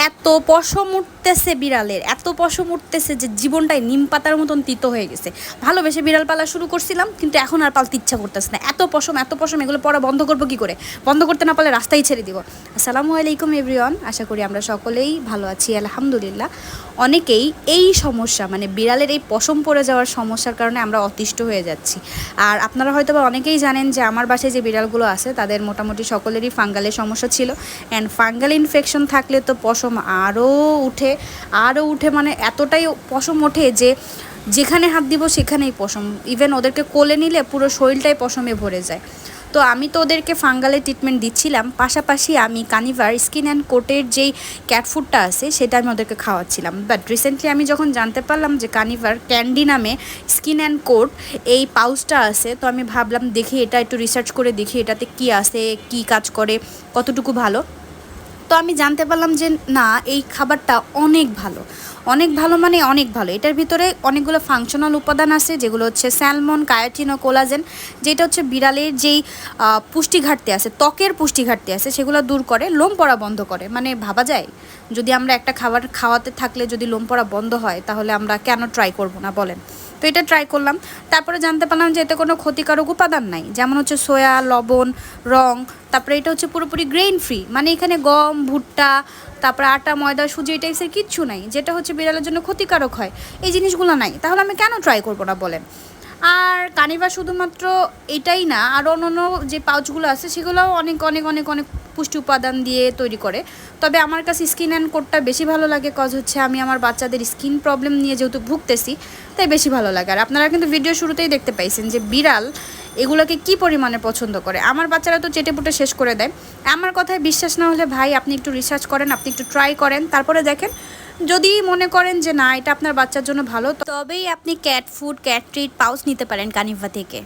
এত পশম উঠতেছে বিড়ালের। এত পশম উঠতেছে যে জীবনটাই নিম পাতার মতন তিতো হয়ে গেছে। ভালোবেসে বিড়াল পালা শুরু করছিলাম, কিন্তু এখন আর পালতে ইচ্ছা করতেছে না। এত পশম এত পশম, এগুলো পড়া বন্ধ করব কি করে? বন্ধ করতে না পারলে রাস্তায় ছেড়ে দিব। আসসালামু আলাইকুম এভরিওয়ান, আশা করি আমরা সকলেই ভালো আছি, আলহামদুলিল্লাহ। অনেকেই এই সমস্যা মানে বিড়ালের এই পশম পড়ে যাওয়ার সমস্যার কারণে আমরা অতিষ্ঠ হয়ে যাচ্ছি। আর আপনারা হয়তো বা অনেকেই জানেন যে আমার বাসায় যে বিড়ালগুলো আছে, তাদের মোটামুটি সকলেরই ফাঙ্গালের সমস্যা ছিল। অ্যান্ড ফাঙ্গাল ইনফেকশন থাকলে তো পশম আরও উঠে আরও উঠে মানে এতটাই পশম ওঠে যে যেখানে হাত দিব সেখানেই পশম। ইভেন ওদেরকে কোলে নিলে পুরো শরীরটাই পশমে ভরে যায়। তো আমি তো ওদেরকে ফাঙ্গালের ট্রিটমেন্ট দিচ্ছিলাম, পাশাপাশি আমি কানিভার স্কিন অ্যান্ড কোটের যেই ক্যাট ফুডটা আছে সেটা আমি ওদেরকে খাওয়াচ্ছিলাম। বাট রিসেন্টলি আমি যখন জানতে পারলাম যে কানিভার ক্যান্ডি নামে স্কিন অ্যান্ড কোট এই পাউচটা আছে, তো আমি ভাবলাম দেখি এটা একটু রিসার্চ করে দেখি এটাতে কি আছে, কি কাজ করে, কতটুকু ভালো। তো আমি জানতে পারলাম যে না, এই খাবারটা অনেক ভালো। অনেক ভালো মানে অনেক ভালো। এটার ভিতরে অনেকগুলো ফাংশনাল উপাদান আছে, যেগুলো হচ্ছে স্যালমন কায়াটিন ও কোলাজেন যেটা হচ্ছে বিড়ালের যেই পুষ্টি ঘাটতি আছে, ত্বকের পুষ্টি ঘাটতি আছে, সেগুলো দূর করে, লোম পড়া বন্ধ করে। মানে ভাবা যায়? যদি আমরা একটা খাবার খাওয়াতে থাকলে যদি লোম পড়া বন্ধ হয়, তাহলে আমরা কেন ট্রাই করব না? বলেন। তো এটা ট্রাই করলাম। তারপরে জানতে পারলাম যে এতে কোনো ক্ষতিকারক উপাদান নাই। যেমন হচ্ছে সোয়া লবণ, রং, তারপরে এটা হচ্ছে পুরোপুরি গ্রেইন ফ্রি মানে এখানে গম, ভুট্টা, তারপরে আটা, ময়দা, সুজি এই টাইপসের কিচ্ছু নাই। যেটা হচ্ছে বিড়ালের জন্য ক্ষতিকারক হয়। এই জিনিসগুলো নাই। তাহলে আমি কেন ট্রাই করব না বলেন? আর কানিভা শুধুমাত্র এটাই না, আর অন্য যে পাউচগুলো আছে সেগুলোও অনেক অনেক অনেক অনেক পুষ্টি উপাদান দিয়ে তৈরি করে। তবে আমার কাছে স্কিন অ্যান্ড কোটটা বেশি ভালো লাগে কজ হচ্ছে আমি আমার বাচ্চাদের স্কিন প্রবলেম নিয়ে যেহেতু ভুগতেছি, তাই বেশি ভালো লাগে। আর আপনারা কিন্তু ভিডিও শুরুতেই দেখতে পাইছেন যে বিড়াল এগুলোকে কি পরিমাণে পছন্দ করে? আমার বাচ্চারা তো চেটেপুটে শেষ করে দেয়। আমার কথায় বিশ্বাস না হলে, ভাই, আপনি একটু রিসার্চ করেন, আপনি একটু ট্রাই করেন। তারপরে দেখেন, যদি মনে করেন যে, না, এটা আপনার বাচ্চার জন্য ভালো, তবেই আপনি cat food cat treat pouch নিতে পারেন কানিভা থেকে।